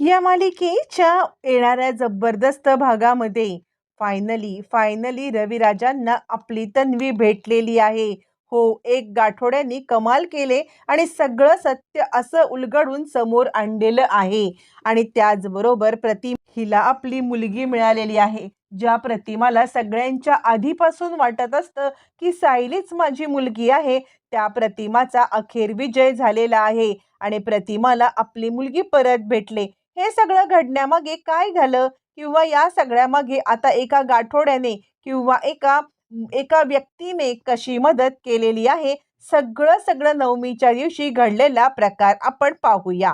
या मालिकेच्या येणाऱ्या जबरदस्त भागामध्ये फायनली फायनली रविराजांना आपली तन्वी भेटलेली आहे. हो एक गाठोड्यांनी कमाल केले आणि सगळं सत्य असं उलगडून समोर आणलेलं आहे. आणि त्याचबरोबर प्रतिम हिला आपली मुलगी मिळालेली आहे ज्या प्रतिमाला सगळ्यांच्या आधीपासून वाटत असतं की सायलीच माझी मुलगी आहे. त्या प्रतिमाचा अखेर विजय झालेला आहे आणि प्रतिमाला आपली मुलगी परत भेटले. हे सगळं घडण्यामागे काय झालं? किंवा या सगळ्यामागे आता एका गाठोड्याने किंवा एका एका व्यक्तीने कशी मदत केलेली आहे? सगळं सगळं नवमीच्या दिवशी घडलेला प्रकार आपण पाहूया.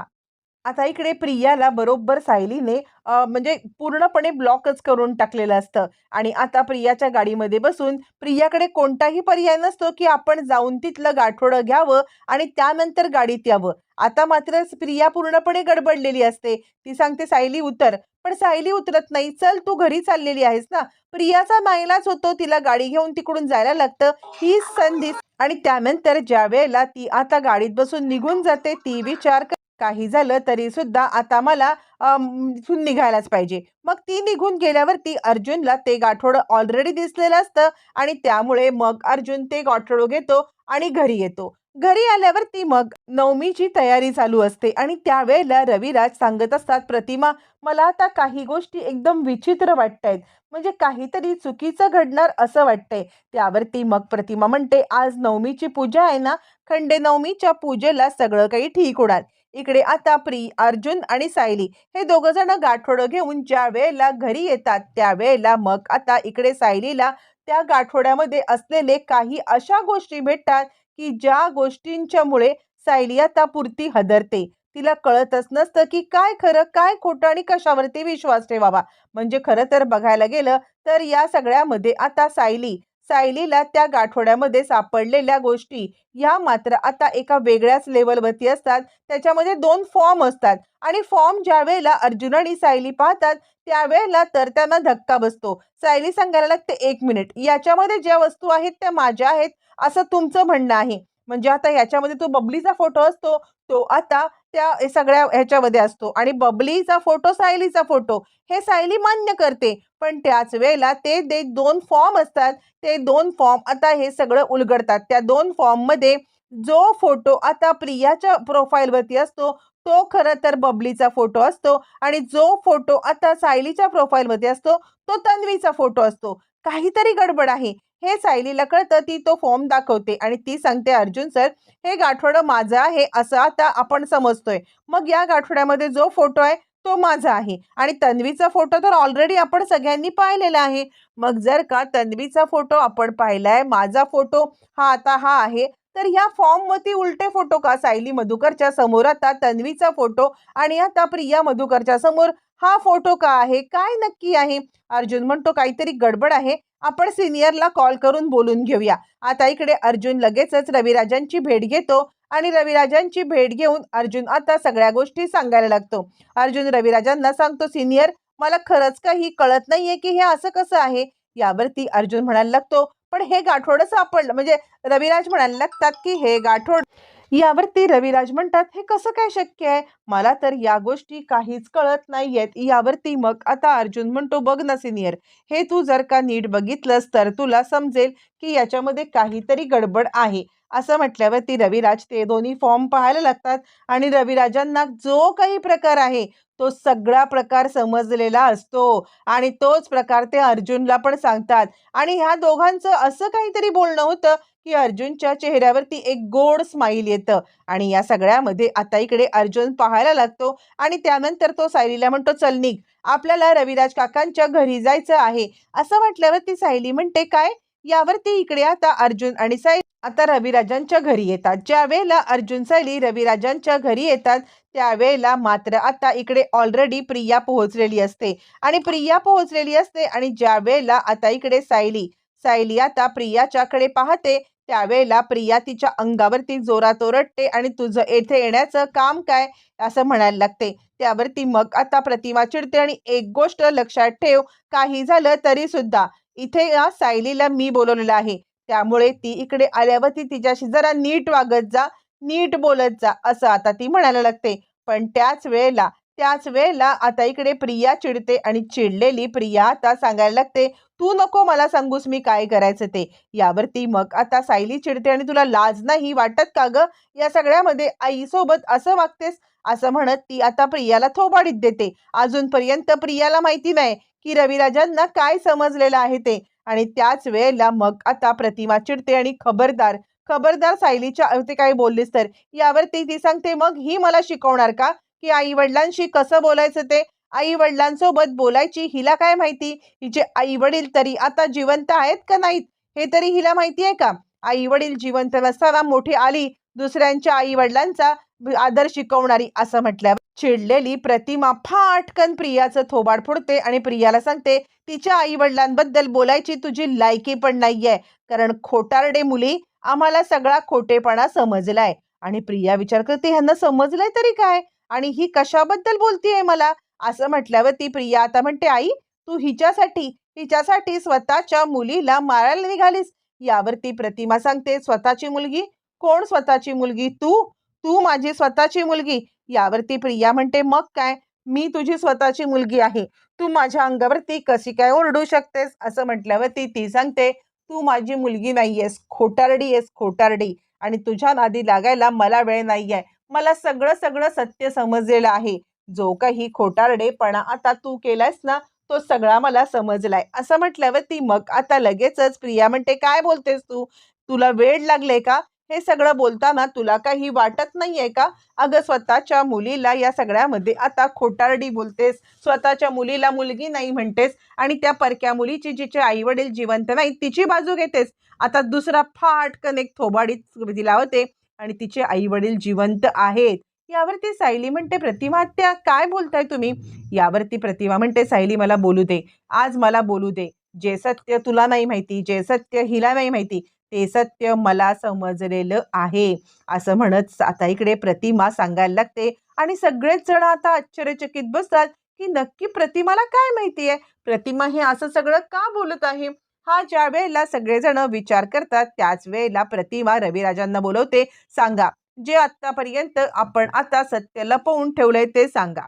आता इकडे प्रियाला बरोबर सायलीने म्हणजे पूर्णपणे ब्लॉकच करून टाकलेलं असतं. आणि आता प्रियाच्या गाडीमध्ये बसून प्रियाकडे कोणताही पर्याय नसतो की आपण जाऊन तिथलं गाठोडं घ्यावं आणि त्यानंतर गाडीत यावं. आता मात्र प्रिया पूर्णपणे गडबडलेली असते. ती सांगते सायली उतर. पण सायली उतरत नाही. चल तू घरी चाललेली आहेस ना? प्रियाचा मायलाच होतो. तिला गाडी घेऊन तिकडून जायला लागतं. ही संधी. आणि त्यानंतर ज्या वेळेला ती आता गाडीत बसून निघून जाते ती विचार काही झालं तरी सुद्धा आता मला अम, इथून निघायलाच पाहिजे. मग ती निघून गेल्यावरती अर्जुनला ते गाठोडं ऑलरेडी दिसलेलं असतं आणि त्यामुळे मग अर्जुन ते गाठोडं घेतो आणि घरी येतो. घरी आल्यावरती मग नवमीची तयारी चालू असते आणि त्यावेळेला रविराज सांगत असतात प्रतिमा मला आता काही गोष्टी एकदम विचित्र वाटत आहेत म्हणजे काहीतरी चुकीचं घडणार असं वाटतंय. त्यावरती मग प्रतिमा म्हणते आज नवमीची पूजा आहे ना? खंडे नवमीच्या पूजेला सगळं काही ठीक होणार. इकडे आता प्री अर्जुन आणि सायली हे दोघं जण गाठोडं घेऊन ज्या वेळेला घरी येतात त्यावेळेला मग आता इकडे सायलीला त्या गाठोड्यामध्ये असलेले काही अशा गोष्टी भेटतात की ज्या गोष्टींच्यामुळे सायली आता पुरती हदरते. तिला कळतच नसतं की काय खरं काय खोटं आणि कशावरती विश्वास ठेवावा. म्हणजे खरं तर बघायला गेलं तर या सगळ्यामध्ये आता सायली सायलीला त्या गाठोड्यामध्ये सापडलेल्या गोष्टी ह्या मात्र आता एका वेगळ्याच लेवलवरती असतात. त्याच्यामध्ये दोन फॉर्म असतात. आणि फॉर्म ज्या वेळेला अर्जुन आणि सायली पाहतात त्यावेळेला तर त्यांना धक्का बसतो. सायली सांगायला लागते एक मिनिट याच्यामध्ये ज्या वस्तू आहेत त्या माझ्या आहेत. असं तुमचं म्हणणं आहे. म्हणजे आता याच्यामध्ये तो बबलीचा फोटो असतो. तो आता त्या सगळ्या ह्याच्यामध्ये असतो. आणि बबलीचा फोटो सायलीचा फोटो हे सायली मान्य करते. पण त्याच वेळेला ते जे दोन फॉर्म असतात. ते दोन फॉर्म आता हे सगळं उलगडतात. त्या दोन फॉर्ममध्ये जो फोटो आता प्रियाच्या प्रोफाईलवरती असतो तो खरं तर बबलीचा फोटो असतो. आणि जो फोटो आता सायलीच्या प्रोफाईलमध्ये असतो तो तन्वीचा फोटो असतो. काहीतरी गडबड आहे. हे सायलीला कळतं ती तो फॉर्म दाखवते आणि ती सांगते अर्जुन सर हे गाठोडं माझं आहे असं आता आपण समजतोय. मग या गाठोड्यामध्ये जो फोटो आहे तो माझा आहे. आणि तन्वीचा फोटो तर ऑलरेडी आपण सगळ्यांनी पाहिलेला आहे. मग जर का तन्वीचा फोटो आपण पाहिलाय माझा फोटो हा आता हा आहे तर ह्या फॉर्मवरती उलटे फोटो का? सायली मधुकरच्या समोर आता तन्वीचा फोटो आणि आता प्रिया मधुकरच्या समोर हा फोटो का आहे? काय नक्की आहे? अर्जुन म्हणतो काहीतरी गडबड आहे. आपण सिनियरला कॉल करून बोलून घेऊया. आता इकडे अर्जुन लगेचच रविराजांची भेट घेतो आणि रविराजांची भेट घेऊन अर्जुन आता सगळ्या गोष्टी सांगायला लागतो. अर्जुन रविराजांना सांगतो सिनियर मला खरंच काही कळत नाहीये की हे असं कसं आहे. यावरती अर्जुन म्हणायला लागतो पण हे गाठोडं सापडलं. म्हणजे रविराज म्हणायला लागतात की हे गाठोड यावरती रविराज म्हणतात हे कसं काय शक्य आहे? मला तर या गोष्टी काहीच कळत नाहीयेत. यावरती मग आता अर्जुन म्हणतो बघ ना सिनियर हे तू जर का नीट बघितलंस तर तुला समजेल की याच्यामध्ये काहीतरी गडबड आहे. असं म्हटल्यावरती रविराज ते दोन्ही फॉर्म पाहायला लागतात आणि रविराजांना जो काही प्रकार आहे तो सगळा प्रकार समजलेला असतो. आणि तोच प्रकार ते अर्जुनला पण सांगतात. आणि ह्या दोघांचं असं काहीतरी बोलणं होतं की अर्जुनच्या चेहऱ्यावरती एक गोड स्माईल येतं. आणि या सगळ्यामध्ये आता इकडे अर्जुन पाहायला लागतो आणि त्यानंतर तो सायलीला म्हणतो चल निघ. आपल्याला रविराज काकांच्या घरी जायचं आहे. असं म्हटल्यावरती सायली म्हणते काय? यावरती इकडे आता अर्जुन आणि सायली आता रविराजांच्या घरी येतात. ज्यावेळेला अर्जुन सायली रविराजांच्या घरी येतात त्यावेळेला मात्र आता इकडे ऑलरेडी प्रिया पोहोचलेली असते. आणि प्रिया पोहोचलेली असते आणि ज्यावेळेला आता इकडे सायली सायली आता प्रियाच्याकडे पाहते त्यावेळेला प्रिया तिच्या अंगावरती जोरात ओरडते आणि तुझं येथे येण्याचं काम काय? असं म्हणायला लागते. त्यावरती मग आता प्रतिमा चिडते आणि एक गोष्ट लक्षात ठेव काही झालं तरी सुद्धा. इथे या सायलीला मी बोलवलेलं आहे. त्यामुळे ती इकडे आल्यावरती तिच्याशी जरा नीट वागत जा नीट बोलत जा असं आता ती म्हणायला लागते. पण त्याच वेळेला त्याच वेळेला आता इकडे प्रिया चिडते आणि चिडलेली प्रिया आता सांगायला लागते तू नको मला सांगूस मी काय करायचं ते. यावरती मग आता सायली चिडते आणि तुला लाज नाही वाटत का ग? या सगळ्यामध्ये आईसोबत असं वागतेस? असं म्हणत ती आता प्रियाला थोबाडीत देते. अजूनपर्यंत प्रियाला माहिती नाही की रविराजांना काय समजलेलं आहे ते. आणि त्याच वेळेला मग आता प्रतिमा चिडते आणि खबरदार खबरदार सायलीच्या ते काय बोललीस तर. यावरती ती सांगते मग ही मला शिकवणार का? की आई वडिलांशी कसं बोलायचं ते? आई वडिलांसोबत बोलायची हिला काय माहिती? हिचे आई वडील तरी आता जिवंत आहेत का नाहीत? हे तरी हिला माहिती आहे का? आई वडील जिवंत नसताना मोठी आली दुसऱ्यांच्या आई वडिलांचा आदर शिकवणारी असं म्हटल्यावर चिडलेली प्रतिमा फाटकन प्रियाचं थोबाड फोडते आणि प्रियाला सांगते तिच्या आई वडिलांबद्दल बोलायची तुझी लायकी पण नाहीये. कारण खोटारडे मुली आम्हाला सगळा खोटेपणा समजलाय. आणि प्रिया विचार करते ह्यांना समजलंय तरी काय? आणि ही कशाबद्दल बोलतीये मला? असं म्हटल्यावर ती प्रिया आता म्हणते आई तू हिच्यासाठी हिच्यासाठी स्वतःच्या मुलीला मारायला निघालीस? यावरती प्रतिमा सांगते स्वतःची मुलगी? कोण स्वतःची मुलगी? तू? तू माझी स्वतःची मुलगी? यावरती प्रिया म्हणते मग काय? मी तुझी स्वतःची मुलगी आहे. तू माझ्या अंगावरती कशी काय ओरडू शकतेस? असं म्हटल्यावरती ती सांगते तू माझी मुलगी नाहीयेस. खोटारडी आहेस खोटारडी. आणि तुझ्या नादी लागायला मला वेळ नाही आहे मला सगळं सगळं सत्य समजलेलं आहे. जो काही खोटारडेपणा आता तू केलायस ना तो सगळा मला समजलाय. असं म्हटल्यावर ती मग आता लगेचच प्रिया म्हणते काय बोलतेस तू? तुला वेळ लागले का? हे सगळं बोलताना तुला काही वाटत नाहीये का? अगं स्वतःच्या मुलीला या सगळ्यामध्ये आता खोटारडी बोलतेस. स्वतःच्या मुलीला मुलगी नाही म्हणतेस आणि त्या परक्या मुलीची जिचे आई वडील जिवंत नाही तिची बाजू घेतेस. आता दुसरा फाटकन एक थोबाडीत दिला होते आणि तिचे आई वडील जिवंत आहेत. यावरती सायली म्हणते प्रतिमा त्या काय बोलताय तुम्ही? यावरती प्रतिमा म्हणते सायली मला बोलू दे. आज मला बोलू दे. जे सत्य तुला नाही माहिती जे सत्य हिला नाही माहिती ते सत्य मला समजलेलं आहे. असं म्हणत आता इकडे प्रतिमा सांगायला लागते. आणि सगळेच जण आता आश्चर्यचकित बसतात की नक्की प्रतिमाला काय माहिती आहे प्रतिमा हे असं सगळं का बोलत आहे? हा ज्या वेळेला सगळेजण विचार करतात त्याच वेळेला प्रतिमा रविराजांना बोलवते सांगा जे आतापर्यंत आपण आता सत्य लपवून ठेवलंय ते सांगा.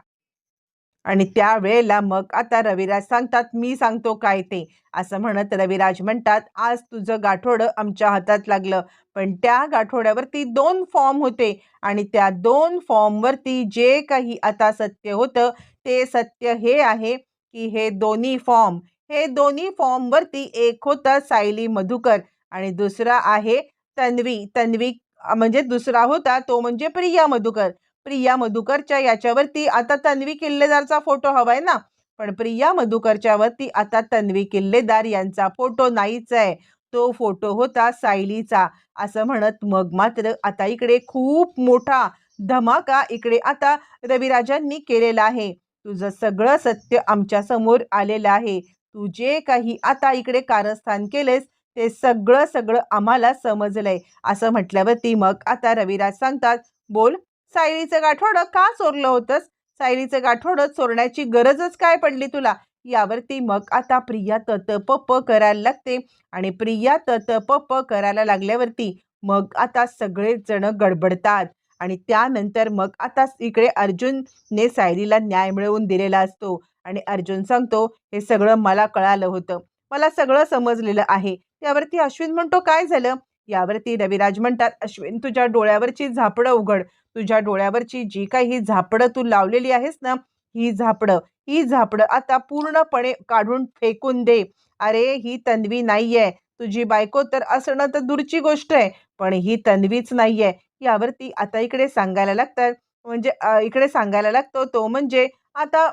आणि त्यावेळेला मग आता रविराज सांगतात मी सांगतो काय ते? असं म्हणत रविराज म्हणतात आज तुझं गाठोडं आमच्या हातात लागलं. पण त्या गाठोड्यावरती दोन फॉर्म होते आणि त्या दोन फॉर्मवरती जे काही आता सत्य होतं ते सत्य हे आहे की हे दोन्ही फॉर्म हे दोन्ही फॉर्मवरती एक होतं सायली मधुकर आणि दुसरा आहे तन्वी. तन्वी म्हणजे दुसरा होता तो म्हणजे प्रिया मधुकर. प्रिया मधुकरच्या याच्यावरती आता तन्वी किल्लेदारचा फोटो हवाय ना. पण प्रिया मधुकरच्या वरती आता तन्वी किल्लेदार यांचा फोटो नाहीच आहे. तो फोटो होता सायलीचा. असं म्हणत मग मात्र आता इकडे खूप मोठा धमाका इकडे आता रविराजांनी केलेला आहे. तुझं सगळं सत्य आमच्यासमोर आलेलं आहे. तू जे काही आता इकडे कारस्थान केलेस ते सगळं सगळं आम्हाला समजलंय. असं म्हटल्यावरती मग आता रविराज सांगतात बोल सायलीचं गाठोडं का चोरलं होतंस? सायलीचं गाठोडं चोरण्याची गरजच काय पडली तुला? यावरती मग आता प्रिया तत पप करायला लागते आणि प्रिया तत पप करायला लागल्यावरती मग आता सगळेच जण गडबडतात आणि त्यानंतर मग आता इकडे अर्जुनने सायलीला न्याय मिळवून दिलेला असतो आणि अर्जुन सांगतो हे सगळं मला कळालं होतं. मला सगळं समजलेलं आहे. त्यावरती अश्विन म्हणतो काय झालं? यावरती रविराज म्हणतात अश्विन तुझ्या डोळ्यावरची झापडं उघड. तुझ्या डोळ्यावरची जी काही ही झापडं तू लावलेली आहेस ना ही झापडं ही झापडं आता पूर्णपणे काढून फेकून दे. अरे ही तन्वी नाहीये. तुझी बायको तर असणं तर दूरची गोष्ट आहे पण ही तन्वीच नाहीये. यावरती आता इकडे सांगायला लागतात म्हणजे इकडे सांगायला लागतो तो म्हणजे आता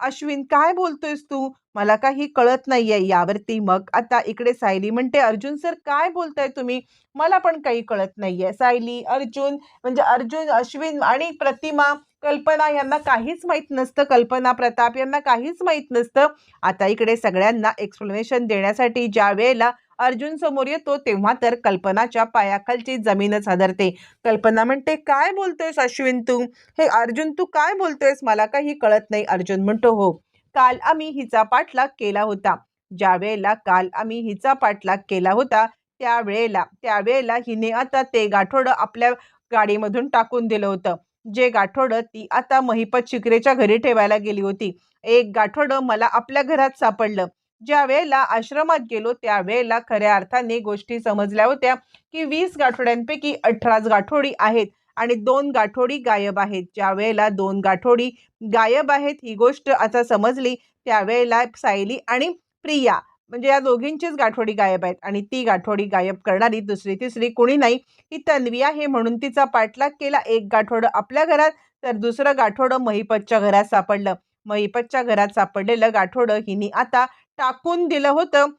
अश्विन काय बोलतोयस तू? मला काही कळत नाहीये यावरती मग. आता इकडे सायली म्हणते अर्जुन सर काय बोलताय तुम्ही? मला पण काही कळत नाहीये. सायली अर्जुन म्हणजे अर्जुन अश्विन आणि प्रतिमा कल्पना यांना काहीच माहीत नसतं. कल्पना प्रताप यांना काहीच माहीत नसतं. आता इकडे सगळ्यांना एक्सप्लेनेशन देण्यासाठी ज्या वेळेला अर्जुन समोर येतो तेव्हा तर कल्पनाच्या पायाखालची जमीनच हादरते कल्पना म्हणते काय बोलतोयस अश्विन तू? हे अर्जुन तू काय बोलतोयस? मला काही कळत नाही अर्जुन म्हणतो हो. काल आम्ही हिचा पाठलाग केला होता. ज्या वेळेला काल आम्ही हिचा पाठलाग केला होता त्यावेळेला त्यावेळेला हिने आता ते गाठोडं आपल्या गाडीमधून टाकून दिलं होतं. जे गाठोडं ती आता महिपत शिकरेच्या घरी ठेवायला गेली होती. एक गाठोडं मला आपल्या घरात सापडलं. ज्या वेळेला आश्रमात गेलो त्यावेळेला खऱ्या अर्थाने गोष्टी समजल्या होत्या की वीस गाठोड्यांपैकी अठराच गाठोडी आहेत आणि दोन गाठोडी गायब आहेत. ज्या वेळेला दोन गाठोडी गायब आहेत ही गोष्ट आता समजली त्यावेळेला सायली आणि प्रिया म्हणजे या दोघींचीच गाठोडी गायब आहेत आणि ती गाठोडी गायब करणारी दुसरी तिसरी कुणी नाही. ही तन्वी आहे म्हणून तिचा पाठलाग केला. एक गाठोडं आपल्या घरात तर दुसरं गाठोडं महिपतच्या घरात सापडलं. महिपतच्या घरात सापडलेलं गाठोडं हिने आता टाकून दिलं होतं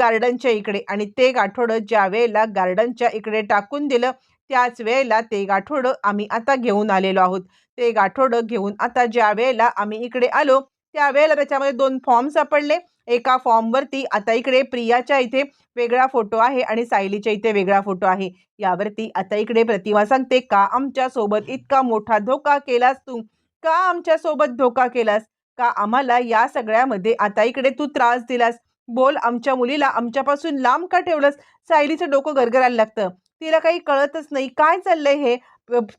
गार्डनच्या इकडे. आणि ते गाठोडं ज्या वेळेला गार्डनच्या इकडे टाकून दिलं त्याच वेळेला ते गाठोडं आम्ही आता घेऊन आलेलो आहोत. ते गाठोडं घेऊन आता ज्या वेळेला आम्ही इकडे आलो त्यावेळेला त्याच्यामध्ये दोन फॉर्म सापडले. एका फॉर्मवरती आता इकडे प्रियाच्या इथे वेगळा फोटो आहे आणि सायलीच्या इथे वेगळा फोटो आहे. यावरती आता इकडे प्रतिमा सांगते का आमच्यासोबत इतका मोठा धोका केलास तू? का आमच्यासोबत धोका केलास? का आम्हाला या सगळ्यामध्ये आता इकडे तू त्रास दिलास. बोल आमच्या मुलीला आमच्यापासून लांब का ठेवलंस? सायलीचं डोकं गरगरायला लागतं. तिला काही कळतच नाही. काय चाललंय हे?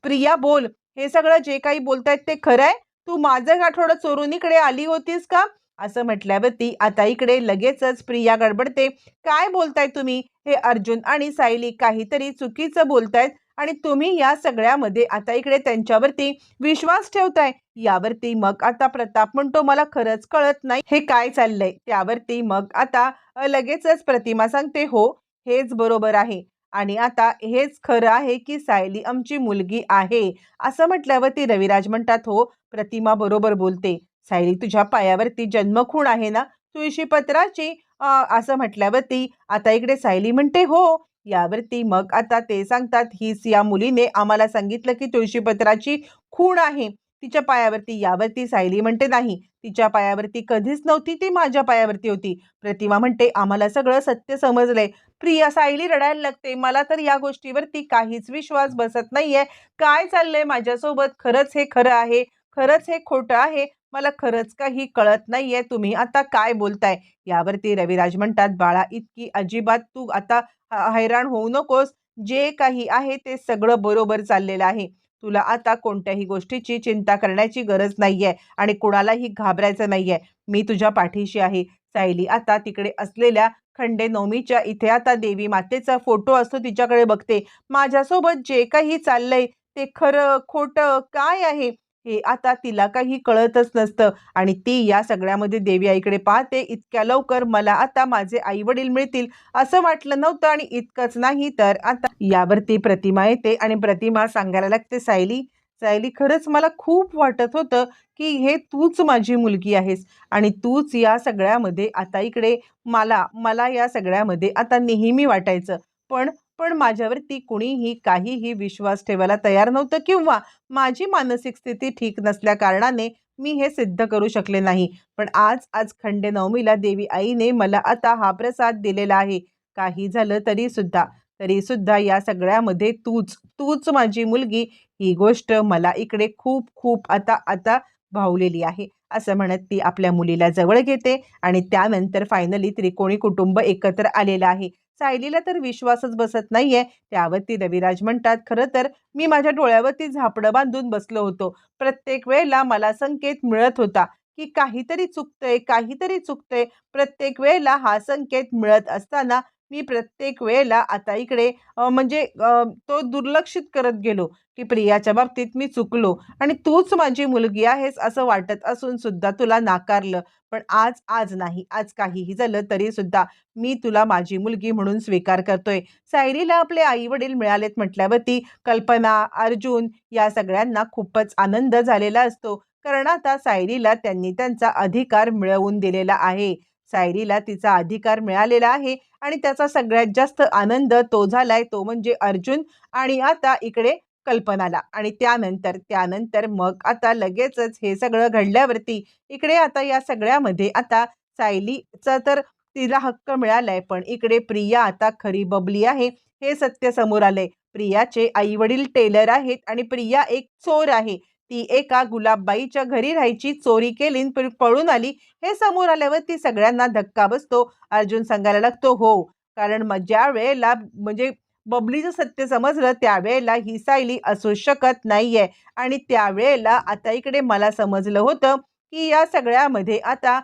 प्रिया बोल. हे सगळं जे काही बोलतायत ते खरं आहे? तू माझं आठवडं चोरून इकडे आली होतीस का? असं म्हटल्यावरती आता इकडे लगेचच प्रिया गडबडते. काय बोलताय तुम्ही? हे अर्जुन आणि सायली काहीतरी चुकीचं बोलतायत. आणि तुम्ही या सगळ्यामध्ये आता इकडे त्यांच्यावरती विश्वास ठेवताय. यावरती मग आता प्रताप म्हणतो मला खरंच कळत नाही. हे काय चाललंय? त्यावरती मग आता लगेचच प्रतिमा सांगते हो हेच बरोबर आहे. आणि आता हेच खरं आहे की सायली आमची मुलगी आहे. असं म्हटल्यावरती रविराज म्हणतात हो प्रतिमा बरोबर बोलते. सायली तुझ्या पायावरती जन्मखूण आहे ना? तुळशी पत्राची असं म्हटल्यावरती आता इकडे सायली म्हणते हो यावरती मग आता ते सांगतात हीच या मुलीने आम्हाला सांगितलं की तुळशीपत्राची खूण आहे. तिच्या पायावरती यावरती सायली म्हणते नाही. तिच्या पायावरती कधीच नव्हती ती माझ्या पायावरती होती. प्रतिमा म्हणते आम्हाला सगळं सत्य समजलंय. प्रिया सायली रडायला लागते. मला तर या गोष्टीवरती काहीच विश्वास बसत नाहीये. काय चाललंय माझ्यासोबत? खरंच हे खरं आहे? खरंच हे खोटं आहे? मला खरंच काही कळत नाहीये. तुम्ही आता काय बोलताय? यावरती रविराज म्हणतात बाळा इतकी अजिबात तू आता हैराण होऊ नकोस. जे काही आहे ते सगळं बरोबर चाललेलं आहे. तुला आता कोणत्याही गोष्टीची चिंता करण्याची गरज नाहीये आणि कोणालाही घाबरायचं नाहीये. मी तुझ्या पाठीशी आहे. सायली आता तिकडे असलेल्या खंडे नवमीच्या इथे आता देवी मातेचा फोटो असतो तिच्याकडे बघते. माझ्यासोबत जे काही चाललंय ते खरं खोटं काय आहे? हे आता तिला काही कळतच नसतं. आणि ती या सगळ्यामध्ये देवी आईकडे पाहते इतक्या लवकर मला आता माझे आई वडील मिळतील असं वाटलं नव्हतं आणि इतकंच नाही तर आता यावरती प्रतिमा येते आणि प्रतिमा सांगायला लागते सायली सायली खरंच मला खूप वाटत होतं की हे तूच माझी मुलगी आहेस आणि तूच या सगळ्यामध्ये आता इकडे मला मला या सगळ्यामध्ये आता नेहमी वाटायचं. पण पण माझ्यावरती कुणीही काहीही विश्वास ठेवायला तयार नव्हतं किंवा माझी मानसिक स्थिती ठीक नसल्या कारणाने मी हे सिद्ध करू शकले नाही. पण आज आज खंडे नवमीला देवी आईने मला आता हा प्रसाद दिलेला आहे. काही झालं तरी सुद्धा तरी सुद्धा या सगळ्यामध्ये तूच तूच माझी मुलगी ही गोष्ट मला इकडे खूप खूप आता आता भावलेली आहे. असं म्हणत ती आपल्या मुलीला जवळ घेते आणि त्यानंतर फायनली त्रिकोणी कुटुंब एकत्र आलेलं आहे. सायलीला तर विश्वासच बसत नाहीये. त्यावरती रविराज म्हणतात खरं तर मी माझ्या डोळ्यावरती झापडं बांधून बसलो होतो. प्रत्येक वेळेला मला संकेत मिळत होता की काहीतरी चुकतंय काहीतरी चुकतंय. प्रत्येक वेळेला हा संकेत मिळत असताना मी प्रत्येक वेळेला आता इकडे म्हणजे तो दुर्लक्षित करत गेलो की प्रियाच्या बाबतीत मी चुकलो आणि तूच माझी मुलगी आहेस असं वाटत असून सुद्धा तुला नाकारलं. पण आज आज नाही आज काहीही झालं तरी सुद्धा मी तुला माझी मुलगी म्हणून स्वीकार करतोय. सायरीला आपले आई वडील मिळालेत म्हटल्यावरती कल्पना अर्जुन या सगळ्यांना खूपच आनंद झालेला असतो. कारण आता सायरीला त्यांनी त्यांचा अधिकार मिळवून दिलेला आहे. सायरीला तिचा अधिकार मिळालेला आहे आणि त्याचा सगळ्यात जास्त आनंद तो झालाय तो म्हणजे अर्जुन आणि आता इकडे कल्पनाला. आणि त्यानंतर त्यानंतर मग आता लगेचच हे सगळं घडल्यावरती इकडे आता या सगळ्यामध्ये आता सायलीचा तर तिला हक्क मिळालाय पण इकडे प्रिया आता खरी बबली आहे. हे सत्य समोर आलंय. प्रियाचे आई वडील टेलर आहेत आणि प्रिया एक चोर आहे. ती एका गुलाबबाईच्या घरी राहायची चोरी केली पळून आली हे समोर आल्यावर ती सगळ्यांना धक्का बसतो अर्जुन सांगायला लागतो हो कारण ज्या वेळेला म्हणजे बबलीचं सत्य समजलं त्यावेळेला ही सायली असू शकत नाहीये. आणि त्यावेळेला आता इकडे मला समजलं होतं की या सगळ्यामध्ये आता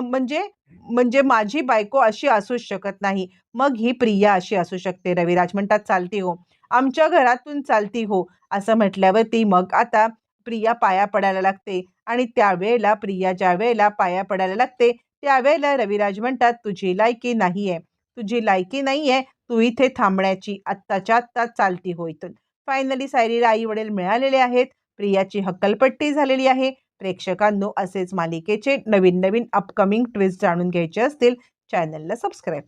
म्हणजे म्हणजे माझी बायको अशी असू शकत नाही. मग ही प्रिया अशी असू शकते रविराज म्हणतात चालती हो. आमच्या घरातून चालती हो. असं म्हटल्यावरती मग आता प्रिया पाया पडायला लागते आणि त्यावेळेला प्रिया ज्या वेळेला पाया पडायला लागते त्यावेळेला रविराज म्हणतात तुझी लायकी नाही आहे तुझी लायकी नाही आहे तू इथे थांबण्याची. आत्ताच्या आत्ता चालती हो इथून. फायनली सायरीला आई वडील मिळालेले आहेत. प्रियाची हक्कलपट्टी झालेली आहे. प्रेक्षकांनो असेच मालिकेचे नवीन नवीन अपकमिंग ट्विस्ट जाणून घ्यायचे असतील चॅनलला सबस्क्राईब